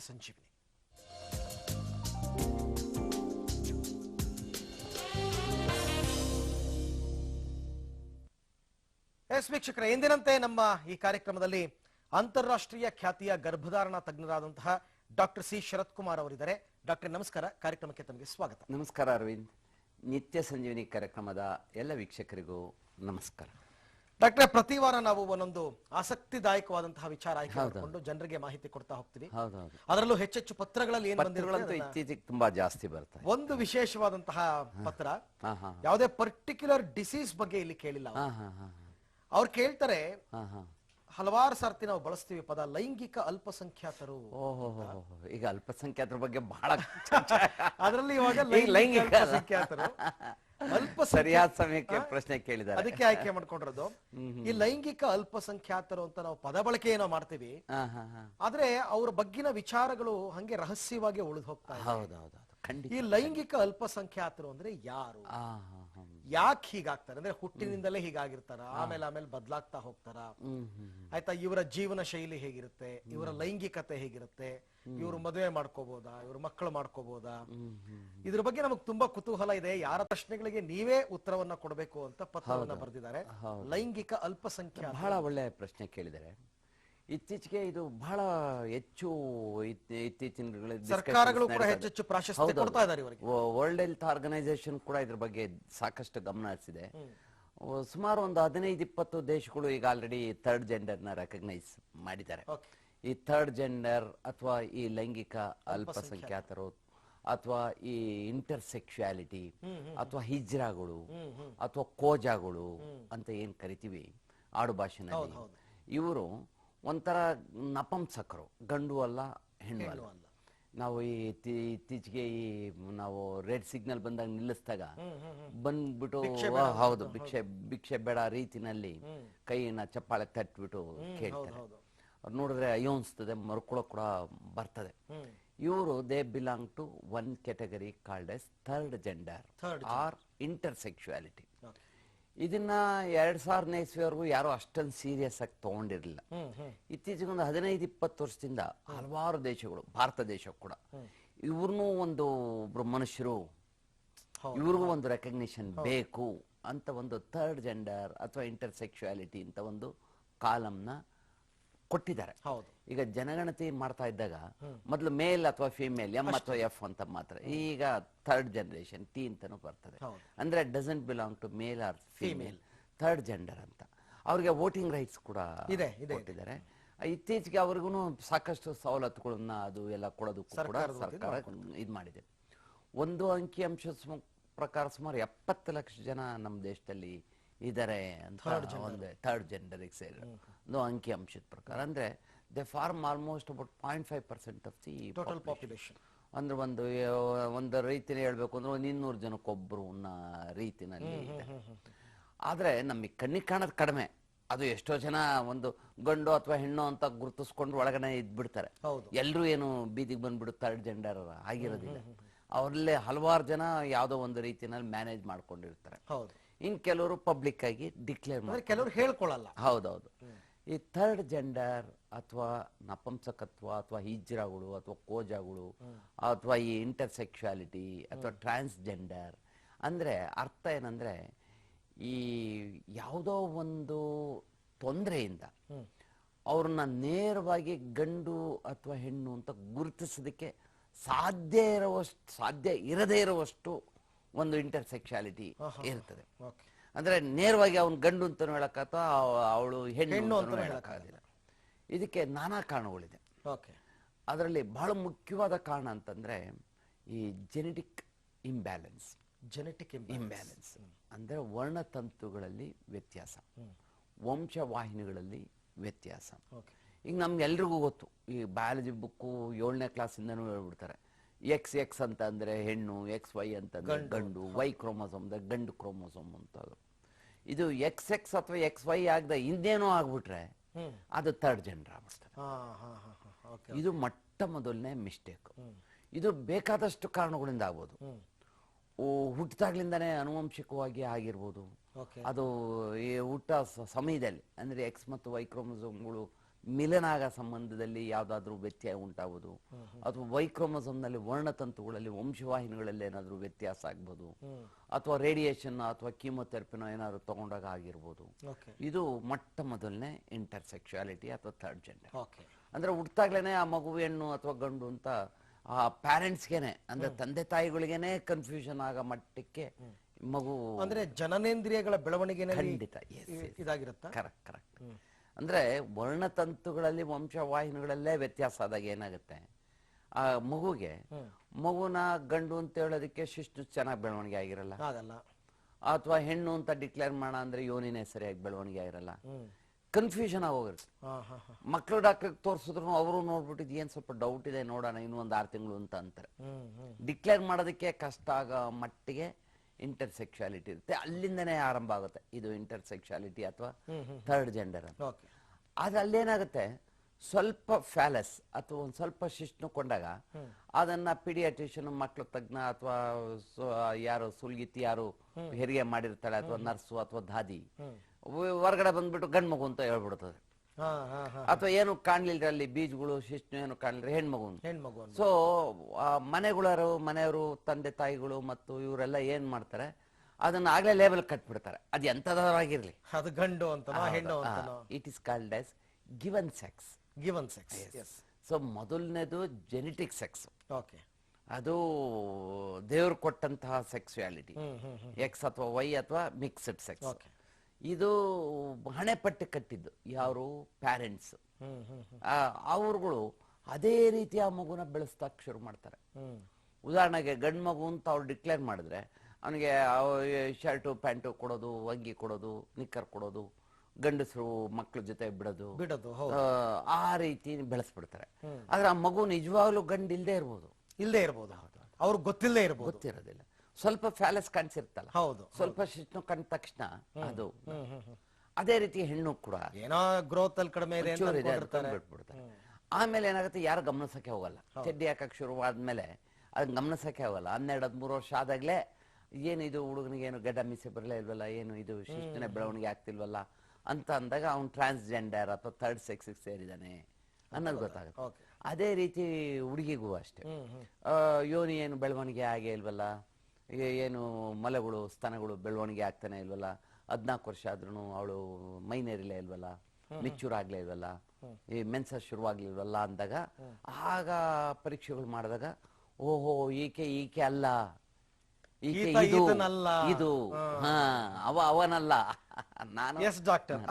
ಸಂಜೀವಿನಿ. S ವೀಕ್ಷಕರ ಎಂದಿನಂತೆ ನಮ್ಮ ಈ ಕಾರ್ಯಕ್ರಮದಲ್ಲಿ ಅಂತಾರಾಷ್ಟ್ರೀಯ ಖ್ಯಾತಿಯ ಗರ್ಭಧಾರಣಾ ತಜ್ಞರಾದಂತಹ ಡಾಕ್ಟರ್ ಸಿ. ಶರತ್ ಕುಮಾರ್ ಅವರಿದ್ದಾರೆ. ಡಾಕ್ಟರ್, ನಮಸ್ಕಾರ. ಕಾರ್ಯಕ್ರಮಕ್ಕೆ ತಮಗೆ ಸ್ವಾಗತ. ನಮಸ್ಕಾರ ಅರವಿಂದ್. ನಿತ್ಯ ಸಂಜೀವಿನಿ ಕಾರ್ಯಕ್ರಮದ ಎಲ್ಲ ವೀಕ್ಷಕರಿಗೂ ನಮಸ್ಕಾರ. ಡಾಕ್ಟರ್ ಪ್ರತಿ ವಾರ ನಾವು ಒಂದೊಂದು ಆಸಕ್ತಿದಾಯಕವಾದಂತಹ ವಿಚಾರ ಆಯ್ಕೆ ಮಾಡಿಕೊಂಡು ಜನರಿಗೆ ಮಾಹಿತಿ ಕೊಡ್ತಾ ಹೋಗ್ತೀವಿ. ಅದರಲ್ಲೂ ಹೆಚ್ಚೆಚ್ಚು ಪತ್ರಗಳಲ್ಲಿ ಏನ್ ಇತ್ತೀಚೆಗೆ ತುಂಬಾ ಜಾಸ್ತಿ ಬರ್ತದೆ ಒಂದು ವಿಶೇಷವಾದಂತಹ ಪತ್ರ ಯಾವುದೇ ಪರ್ಟಿಕ್ಯುಲರ್ ಡಿಸೀಸ್ ಬಗ್ಗೆ ಇಲ್ಲಿ ಕೇಳಿಲ್ಲ ಅವ್ರು. ಕೇಳ್ತಾರೆ ಹಲವಾರು ಸರ್ತಿ ನಾವು ಬಳಸ್ತೀವಿ ಪದ ಲೈಂಗಿಕ ಅಲ್ಪಸಂಖ್ಯಾತರು ಈಗ ಅಲ್ಪಸಂಖ್ಯಾತರ ಬಗ್ಗೆ ಬಹಳ ಅದರಲ್ಲಿ ಇವಾಗ ಲೈಂಗಿಕ. ಅಲ್ಪಸಂಖ್ಯಾತರು. ಅಲ್ಪಸಂಖ್ಯಾತ ಸರಿಯಾದ ಸಮಯಕ್ಕೆ ಪ್ರಶ್ನೆ ಕೇಳಿದ್ದಾರೆ. ಅದಕ್ಕೆ ಆಯ್ಕೆ ಮಾಡ್ಕೊಂಡಿರೋದು. ಈ ಲೈಂಗಿಕ ಅಲ್ಪಸಂಖ್ಯಾತರು ಅಂತ ನಾವು ಪದ ಬಳಕೆ ಏನೋ ಮಾಡ್ತೀವಿ. ಆದ್ರೆ ಅವ್ರ ಬಗ್ಗಿನ ವಿಚಾರಗಳು ಹಂಗೆ ರಹಸ್ಯವಾಗಿ ಉಳಿದು ಹೋಗ್ತಾ ಇದೆ. ಹೌದೌದು ಖಂಡಿತ ಈ ಲೈಂಗಿಕ ಅಲ್ಪಸಂಖ್ಯಾತರು ಅಂದ್ರೆ ಯಾರು? ಯಾಕೆ ಹೀಗಾಗ್ತಾರೆ? ಅಂದ್ರೆ ಹುಟ್ಟಿನಿಂದಲೇ ಹೀಗಾಗಿರ್ತಾರ. ಆಮೇಲೆ ಆಮೇಲೆ ಬದಲಾಗ್ತಾ ಹೋಗ್ತಾರ. ಆಯ್ತಾ? ಇವರ ಜೀವನ ಶೈಲಿ ಹೇಗಿರುತ್ತೆ? ಇವರ ಲೈಂಗಿಕತೆ ಹೇಗಿರುತ್ತೆ? ಇವರು ಮದುವೆ ಮಾಡ್ಕೋಬಹುದಾ ಇವ್ರು ಮಕ್ಕಳು ಮಾಡ್ಕೋಬಹುದಾ ಇದ್ರ ಬಗ್ಗೆ ನಮಗ್ ತುಂಬಾ ಕುತೂಹಲ ಇದೆ. ಯಾರ ಪ್ರಶ್ನೆಗಳಿಗೆ ನೀವೇ ಉತ್ತರವನ್ನ ಕೊಡಬೇಕು ಅಂತ ಪತ್ರವನ್ನ ಬರೆದಿದ್ದಾರೆ. ಲೈಂಗಿಕ ಅಲ್ಪಸಂಖ್ಯಾತ. ಬಹಳ ಒಳ್ಳೆ ಪ್ರಶ್ನೆ ಕೇಳಿದ್ದಾರೆ. ಇತ್ತೀಚೆಗೆ ಇದು ಬಹಳ ಹೆಚ್ಚು ಇತ್- ಇತ್ತೀಚಿನ ಸರ್ಕಾರಗಳು ಕೂಡ ಹೆಚ್ಚೆಚ್ಚು. ಪ್ರಾಶಸ್ತ್ಯ ಕೊಡ್ತಾ ಇದ್ದಾರೆ ಇವರಿಗೆ. ವರ್ಲ್ಡ್ ಹೆಲ್ತ್ ಆರ್ಗನೈಸೇಷನ್ ಕೂಡ ಇದ್ರ ಬಗ್ಗೆ ಸಾಕಷ್ಟು ಗಮನ ಹರಿಸಿದೆ. ಸುಮಾರು ಒಂದು ಹದಿನೈದು ಇಪ್ಪತ್ತು ದೇಶಗಳು ಈಗ ಆಲ್ರೆಡಿ ಥರ್ಡ್ ಜೆಂಡರ್ನ ರೆಕಗ್ನೈಸ್ ಮಾಡಿದ್ದಾರೆ. ಈ ಥರ್ಡ್ ಜೆಂಡರ್ ಅಥವಾ ಈ ಲೈಂಗಿಕ ಅಲ್ಪಸಂಖ್ಯಾತರು ಅಥವಾ ಈ ಇಂಟರ್ಸೆಕ್ಷುಯಾಲಿಟಿ ಅಥವಾ ಹಿಜ್ರಾಗಳು ಅಥವಾ ಕೋಜಾಗಳು ಅಂತ ಏನ್ ಕರಿತೀವಿ ಆಡು ಭಾಷೆನಲ್ಲಿ ಇವರು ಒಂಥರ ನಪಂಸಕರು ಗಂಡು ಅಲ್ಲ ಹೆಣ್ಣು ಅಲ್ಲ. ನಾವು ಈ ಇತ್ತೀ- ಇತ್ತೀಚೆಗೆ ಈ ನಾವು ರೆಡ್ ಸಿಗ್ನಲ್ ಬಂದಾಗ ನಿಲ್ಲಿಸಿದಾಗ ಬಂದ್ಬಿಟ್ಟು ಹೌದು ಭಿಕ್ಷೆ ಭಿಕ್ಷೆ ಬೇಡ ರೀತಿನಲ್ಲಿ ಕೈಯನ್ನ ಚಪ್ಪಾಳೆ ತಟ್ಬಿಟ್ಟು ಕೇಳ್ತಾರೆ. ಅವ್ರು ನೋಡಿದ್ರೆ ಅಯ್ಯೋ ಅನ್ಸ್ತದೆ ಕೂಡ ಬರ್ತದೆ. ಇವರು they belong to one category called as third gender or intersexuality ಇದನ್ನ ಎರಡ್ ಸಾವಿರನೇ ಇಸ್ವಿವರೆಗೂ ಯಾರು ಅಷ್ಟೊಂದು ಸೀರಿಯಸ್ ಆಗಿ ತಗೊಂಡಿರಲಿಲ್ಲ. ಇತ್ತೀಚೆಗೆ ಒಂದು ಹದಿನೈದು ಇಪ್ಪತ್ತು ವರ್ಷದಿಂದ ಹಲವಾರು ದೇಶಗಳು ಭಾರತ ದೇಶ ಕೂಡ ಇವ್ರನ್ನೂ ಒಂದು ಒಬ್ರು ಮನುಷ್ಯರು ಇವ್ರಿಗೂ ಒಂದು ರೆಕಗ್ನಿಷನ್ ಬೇಕು ಅಂತ ಒಂದು ಥರ್ಡ್ ಜೆಂಡರ್ ಅಥವಾ ಇಂಟರ್ಸೆಕ್ಶುಯಾಲಿಟಿ ಅಂತ ಒಂದು ಕಾಲಂನ ಕೊಟ್ಟಿದ್ದಾರೆ. ಈಗ ಜನಗಣತಿ ಮಾಡ್ತಾ ಇದ್ದಾಗ ಮೊದಲು ಮೇಲ್ ಅಥವಾ ಫಿಮೇಲ್ ಎಂ ಅಥವಾ ಎಫ್ ಅಂತ ಮಾತ್ರ. ಈಗ ಥರ್ಡ್ ಜನರೇಷನ್ ಟಿ ಅಂತಾನು ಬರ್ತದೆ. ಅಂದ್ರೆ doesn't belong to male or female third gender ಅಂತ. ಅವ್ರಿಗೆ ವೋಟಿಂಗ್ ರೈಟ್ಸ್ ಕೂಡ. ಕೊಟ್ಟಿದ್ದಾರೆ. ಇತ್ತೀಚೆಗೆ ಅವ್ರಿಗೂ ಸಾಕಷ್ಟು ಸವಲತ್ತುಗಳನ್ನ ಅದು ಎಲ್ಲ ಕೊಡೋದಕ್ಕೂ ಕೂಡ ಸರ್ಕಾರ ಇದು ಮಾಡಿದೆ. ಒಂದು ಅಂಕಿ ಅಂಶ ಪ್ರಕಾರ ಸುಮಾರು ಎಪ್ಪತ್ತು ಲಕ್ಷ ಜನ ನಮ್ಮ ದೇಶದಲ್ಲಿ ಇದ್ದಾರೆ ಅಂತ ಒಂದು ಥರ್ಡ್ ಜೆಂಡರ್ ಸೇರಿ ಒಂದು ಅಂಕಿ ಅಂಶದ ಪ್ರಕಾರ ಅಂದ್ರೆ they form almost about point five percent of the total population ಅಂದ್ರೆ ಒಂದು ಒಂದು ರೀತಿಯಲ್ಲಿ ಹೇಳಬೇಕು ಅಂದ್ರೆ ಒಂದು ಇನ್ನೂರು ಜನಕ್ಕೊಬ್ಬರು ಅನ್ನೋ ರೀತಿನಲ್ಲಿ ಆದರೆ ಆದ್ರೆ ನಮಗೆ ಕಣ್ಣಿಗೆ ಕಾಣೋದು ಕಡಿಮೆ ಅದು ಎಷ್ಟೋ ಜನ ಒಂದು ಗಂಡು ಅಥವಾ ಹೆಣ್ಣು ಅಂತ ಗುರುತಿಸ್ಕೊಂಡು ಒಳಗನೆ ಇದ್ಬಿಡ್ತಾರೆ. ಎಲ್ಲರೂ ಏನು ಬೀದಿಗೆ ಬಂದ್ಬಿಡು ಥರ್ಡ್ ಜೆಂಡರ್ ಆಗಿರೋದಿಲ್ಲ. ಅವರಲ್ಲೇ ಹಲವಾರು ಜನ ಯಾವುದೋ ಒಂದು ರೀತಿಯಲ್ಲಿ ಮ್ಯಾನೇಜ್ ಮಾಡ್ಕೊಂಡಿರ್ತಾರೆ. ಇನ್ ಕೆಲವರು ಪಬ್ಲಿಕ್ ಆಗಿ ಡಿಕ್ಲೇರ್ ಮಾಡ್ತಾರೆ ಕೆಲವರು ಹೇಳ್ಕೊಳ್ಳಲ್ಲ ಹೌದೌದು. ಈ ಥರ್ಡ್ ಜೆಂಡರ್ ಅಥವಾ ನಪಂಸಕತ್ವ ಅಥವಾ ಹಿಜ್ರಾಗಳು ಅಥವಾ ಕೋಜಾಗಳು ಅಥವಾ ಈ ಇಂಟರ್ಸೆಕ್ಷುಯಾಲಿಟಿ ಅಥವಾ ಟ್ರಾನ್ಸ್ಜೆಂಡರ್ ಅಂದರೆ ಅರ್ಥ ಏನಂದ್ರೆ ಈ ಯಾವುದೋ ಒಂದು ತೊಂದರೆಯಿಂದ ಅವ್ರನ್ನ ನೇರವಾಗಿ ಗಂಡು ಅಥವಾ ಹೆಣ್ಣು ಅಂತ ಗುರುತಿಸೋದಕ್ಕೆ ಸಾಧ್ಯ ಇರುವಷ್ಟು ಸಾಧ್ಯ ಇರದೇ ಇರುವಷ್ಟು ಒಂದು ಇಂಟರ್ಸೆಕ್ಷುಯಾಲಿಟಿ ಇರ್ತದೆ. ಓಕೆ. ಅಂದ್ರೆ ನೇರವಾಗಿ ಅವನು ಗಂಡು ಅಂತಲೂ ಹೇಳಕ್ಕಾತ ಅವಳು ಹೆಣ್ಣು ಅಂತಲೂ ಹೇಳಕ್ಕಾಗಲಿಲ್ಲ ಇದಕ್ಕೆ ನಾನಾ ಕಾರಣಗಳಿದೆ. ಓಕೆ. ಅದರಲ್ಲಿ ಬಹಳ ಮುಖ್ಯವಾದ ಕಾರಣ ಅಂತಂದ್ರೆ ಈ ಜೆನೆಟಿಕ್ ಇಂಬ್ಯಾಲೆನ್ಸ್ ಜೆನೆಟಿಕ್ ಇಂಬ್ಯಾಲೆನ್ಸ್ ಅಂದ್ರೆ ವರ್ಣತಂತುಗಳಲ್ಲಿ ವ್ಯತ್ಯಾಸ. ವಂಶವಾಹಿನಿಗಳಲ್ಲಿ ವ್ಯತ್ಯಾಸ. ಈಗ ನಮ್ಗೆಲ್ರಿಗೂ ಗೊತ್ತು ಈ ಬಯಾಲಜಿ ಬುಕ್ಕು ಏಳನೇ ಕ್ಲಾಸಿಂದನೂ ಹೇಳ್ಬಿಡ್ತಾರೆ. ಎಕ್ಸ್ ಎಕ್ಸ್ ಅಂತ ಅಂದ್ರೆ ಹೆಣ್ಣು ಎಕ್ಸ್ ವೈ ಅಂತಂದ್ರೆ ಗಂಡು. ವೈ ಕ್ರೋಮೋಸೋಮ್ ಅಂದ್ರೆ ಗಂಡು ಕ್ರೋಮೋಸೋಮ್ ಅಂತ ಅದು. ಇದು ಎಕ್ಸ್ ಎಕ್ಸ್ ಅಥವಾ ಎಕ್ಸ್ ವೈ ಆಗದ ಹಿಂದೇನೋ ಆಗ್ಬಿಟ್ರೆ ಅದು ಥರ್ಡ್ ಜನರ ಆಗ್ಬಿಡ್ತಾರೆ ಇದು ಮೊಟ್ಟ ಮೊದಲನೇ ಮಿಸ್ಟೇಕ್ ಇದು ಬೇಕಾದಷ್ಟು ಕಾರಣಗಳಿಂದ ಆಗ್ಬೋದು. ಹುಟ್ಟಿದಾಗ್ಲಿಂದಾನೇ ಅನುವಂಶಿಕವಾಗಿ ಆಗಿರ್ಬೋದು. ಅದು ಈ ಹುಟ್ಟ ಸ- ಸಮಯದಲ್ಲಿ ಅಂದ್ರೆ ಎಕ್ಸ್ ಮತ್ತು ವೈ ಕ್ರೋಮೋಸೋಮ್ಗಳು ಮಿಲನ ಆಗ ಸಂಬಂಧದಲ್ಲಿ ಯಾವ್ದಾದ್ರೂ ವ್ಯತ್ಯಯ ಉಂಟಾಗುವುದು. ಅಥವಾ ವೈಕ್ರೋಮೋಸಮ್ನಲ್ಲಿ ವರ್ಣತಂತುಗಳಲ್ಲಿ ವಂಶವಾಹಿನಿಗಳಲ್ಲಿ ಏನಾದರೂ ವ್ಯತ್ಯಾಸ ಆಗ್ಬೋದು. ಅಥವಾ ರೇಡಿಯೇಷನ್ ಅಥವಾ ಕೀಮೊಥೆರಪಿನೋ ಏನಾದರೂ ತಗೊಂಡಾಗ ಆಗಿರ್ಬೋದು. ಇದು ಮೊಟ್ಟ ಮೊದಲನೇ ಇಂಟರ್ಸೆಕ್ಷುಯಾಲಿಟಿ ಅಥವಾ ಥರ್ಡ್ ಜೆಂಡರ್. ಅಂದ್ರೆ ಹುಟ್ಟಾಗ್ಲೇನೆ ಆ ಮಗು ಹೆಣ್ಣು ಅಥವಾ ಗಂಡು ಅಂತ ಆ ಪ್ಯಾರೆಂಟ್ಸ್ಗೆನೆ ಅಂದ್ರೆ ತಂದೆ ತಾಯಿಗಳಿಗೇನೆ ಕನ್ಫ್ಯೂಷನ್ ಆಗ ಮಟ್ಟಕ್ಕೆ ಮಗು ಅಂದ್ರೆ ಜನನೇಂದ್ರಿಯಗಳ ಬೆಳವಣಿಗೆ ಖಂಡಿತ. ಕರೆಕ್ಟ್ ಕರೆಕ್ಟ್ ಅಂದ್ರೆ ವರ್ಣತಂತುಗಳಲ್ಲಿ ವಂಶವಾಹಿನಿಗಳಲ್ಲೇ ವ್ಯತ್ಯಾಸ ಆದಾಗ ಏನಾಗುತ್ತೆ? ಆ ಮಗುಗೆ ಮಗುನ ಗಂಡು ಅಂತ ಹೇಳೋದಕ್ಕೆ ಶಿಷ್ಟು ಚೆನ್ನಾಗಿ ಬೆಳವಣಿಗೆ ಆಗಿರಲ್ಲ. ಆಗಲ್ಲ. ಅಥವಾ ಹೆಣ್ಣು ಅಂತ ಡಿಕ್ಲೇರ್ ಮಾಡ ಅಂದ್ರೆ ಯೋನಿನೇ ಸರಿಯಾಗಿ ಬೆಳವಣಿಗೆ ಆಗಿರಲ್ಲ. ಕನ್ಫ್ಯೂಷನ್ ಆಗೋಗಿರುತ್ತೆ ಮಕ್ಕಳು ಡಾಕ್ಟರ್ ತೋರಿಸಿದ್ರು ಅವರು ನೋಡ್ಬಿಟ್ಟಿದ್ ಏನ್ ಸ್ವಲ್ಪ ಡೌಟ್ ಇದೆ ನೋಡೋಣ ಇನ್ನೂ ಒಂದು ಆರು ತಿಂಗಳು ಅಂತ ಅಂತಾರೆ. ಡಿಕ್ಲೇರ್ ಮಾಡೋದಕ್ಕೆ ಕಷ್ಟ ಆಗೋ ಮಟ್ಟಿಗೆ ಇಂಟರ್ಸೆಕ್ಷುಯಾಲಿಟಿ ಇರುತ್ತೆ. ಅಲ್ಲಿಂದನೇ ಆರಂಭ ಆಗುತ್ತೆ. ಇದು ಇಂಟರ್ಸೆಕ್ಷುಯಾಲಿಟಿ ಅಥವಾ ಥರ್ಡ್ ಜೆಂಡರ್ ಅಂತ. ಆದ್ರೆ ಅಲ್ಲೇನಾಗುತ್ತೆ? ಸ್ವಲ್ಪ ಫ್ಯಾಲಸ್ ಅಥವಾ ಒಂದ್ ಸ್ವಲ್ಪ ಶಿಶ್ನುಕೊಂಡಾಗ ಅದನ್ನ ಪಿಡಿಯಾಟ್ರಿಷಿಯನ್ ಮಕ್ಳ ತಜ್ಞ ಅಥವಾ ಯಾರು ಸುಲ್ಗಿತಿ ಯಾರು ಹೆರಿಗೆ ಮಾಡಿರ್ತಾಳೆ ಅಥವಾ ನರ್ಸು ಅಥವಾ ದಾದಿ ಹೊರಗಡೆ ಬಂದ್ಬಿಟ್ಟು ಗಂಡ್ ಮಗು ಅಂತ ಹೇಳ್ಬಿಡ್ತದೆ. ಅಥವಾ ಏನು ಕಾಣ್ಲಿಲ್ರಿ ಅಲ್ಲಿ ಬೀಜಗಳು ಶಿಷ್ಟು ಏನು ಕಾಣ್ಲಿಲ್ಲ ಹೆಣ್ಮಗು. ಹೆಣ್ಮಗು ಸೊ ಮನೆಗಳರು ಮನೆಯವರು ತಂದೆ ತಾಯಿಗಳು ಮತ್ತು ಇವರೆಲ್ಲ ಏನ್ ಮಾಡ್ತಾರೆ? ಅದನ್ನ ಆಗ್ಲೇ ಲೇಬಲ್ ಕಟ್ಬಿಡ್ತಾರೆ. ಅದು ಎಂತದಾಗಿರ್ಲಿ ಅದು ಗಂಡು ಅಂತ ಹೆಣ್ಣು it is called as given sex given sex so ಮೊದಲನೇದು ಜೆನೆಟಿಕ್ ಸೆಕ್ಸ್ ಓಕೆ ಅದು ದೇವ್ರು ಕೊಟ್ಟಂತಹ ಸೆಕ್ಸುಯಾಲಿಟಿ ಎಕ್ಸ್ ಅಥವಾ ವೈ ಅಥವಾ ಮಿಕ್ಸ್ಡ್ ಸೆಕ್ಸ್ ಓಕೆ ಇದು ಹಣೆ ಪಟ್ಟಿ ಕಟ್ಟಿದ್ದು ಯಾರು? ಪ್ಯಾರೆಂಟ್ಸ್ ಅವ್ರುಗಳು ಅದೇ ರೀತಿ ಆ ಮಗುನ ಬೆಳೆಸ್ತಾ ಶುರು ಮಾಡ್ತಾರೆ. ಉದಾಹರಣೆಗೆ ಗಂಡು ಮಗು ಅಂತ ಅವ್ರು ಡಿಕ್ಲೇರ್ ಮಾಡಿದ್ರೆ ಅವನಿಗೆ ಶರ್ಟು ಪ್ಯಾಂಟು ಕೊಡೋದು ಅಂಗಿ ಕೊಡೋದು ನಿಕ್ಕರ್ ಕೊಡೋದು ಗಂಡಸರು ಮಕ್ಳ ಜೊತೆ ಬಿಡೋದು. ಬಿಡೋದು ಆ, ರೀತಿ ಬೆಳೆಸ್ಬಿಡ್ತಾರೆ. ಆದ್ರೆ ಆ ಮಗು ನಿಜವಾಗ್ಲೂ ಗಂಡು ಇಲ್ದೇ ಇರ್ಬೋದು ಇಲ್ಲದೆ ಇರ್ಬೋದು ಅವ್ರಿಗೆ ಗೊತ್ತಿಲ್ಲದೆ ಇರ್ಬೋದು. ಗೊತ್ತಿರೋದಿಲ್ಲ. ಸ್ವಲ್ಪ ಫ್ಯಾಲಸ್ ಕಾಣಿಸಿರ್ತಲ್ಲ. ಹೌದು ಸ್ವಲ್ಪ ಶಿಶ್ನು ಕಂಡ ತಕ್ಷಣ ಅದು ಅದೇ ರೀತಿ ಹೆಣ್ಣು ಕೂಡ ಏನೋ ಗ್ರೋತ್ ಅಲ್ಲಿ ಕಡಿಮೆ ಇದೆ ಅಂತ ಇದೆ ಬಿಟ್ಬಿಡ್ತಾರೆ ಆಮೇಲೆ ಏನಾಗುತ್ತೆ ಯಾರು ಗಮನಿಸಕ್ಕೆ ಹೋಗಲ್ಲ. ಚಡ್ಡಿ ಹಾಕಕ್ ಶುರುವಾದ್ಮೇಲೆ ಅದ್ ಗಮನಿಸಕ್ಕೆ ಹೋಗಲ್ಲ. ಹನ್ನೆರಡು ಹದಿಮೂರು ವರ್ಷ ಆದಾಗ್ಲೇ ಏನಿದು ಹುಡುಗನಿಗೆ ಏನು ಗಡ್ಡ ಮೀಸೆ ಬರಲೇ ಇಲ್ವಲ್ಲ ಏನು ಇದು ಶಿಸ್ತಿನ ಬೆಳವಣಿಗೆ ಆಗ್ತಿಲ್ವಲ್ಲ ಅಂತ ಅಂದಾಗ ಅವ್ನು ಟ್ರಾನ್ಸ್ಜೆಂಡರ್ ಅಥವಾ ಥರ್ಡ್ ಸೆಕ್ಸ್ ಸೇರಿದಾನೆ ಅನ್ನೋದು ಗೊತ್ತಾಗುತ್ತೆ. ಅದೇ ರೀತಿ ಹುಡುಗಿಗೂ ಅಷ್ಟೇ. ಆ, ಯೋನಿ ಏನು ಬೆಳವಣಿಗೆ ಆಗೇ ಇಲ್ವಲ್ಲ? ಏನು ಮಲೆಗಳು ಸ್ತನಗಳು ಬೆಳವಣಿಗೆ ಆಗ್ತಾನೆ ಇಲ್ವಲ್ಲ? ಹದಿನಾಲ್ಕು ವರ್ಷ ಆದ್ರೂ ಅವಳು ಮೈನೇರಿಲ್ಲ ಇಲ್ವಲ್ಲ? ಮೆಚೂರ್ ಆಗ್ಲೇ ಇಲ್ವಲ್ಲ? ಈ ಮೆನ್ಸ ಶುರುವಾಗ್ಲಿಲ್ವಲ್ಲ ಅಂದಾಗ ಆಗ ಪರೀಕ್ಷೆಗಳು ಮಾಡಿದಾಗ ಓಹೋ ಈಕೆ ಈಕೆ ಅಲ್ಲ. ಈಕೆ ಈತ ಇದು ಈತನಲ್ಲ. ಇದು. ಹಾ ಅವ ಅವನಲ್ಲ. ನಾನು ಎಸ್ ಡಾಕ್ಟರ್.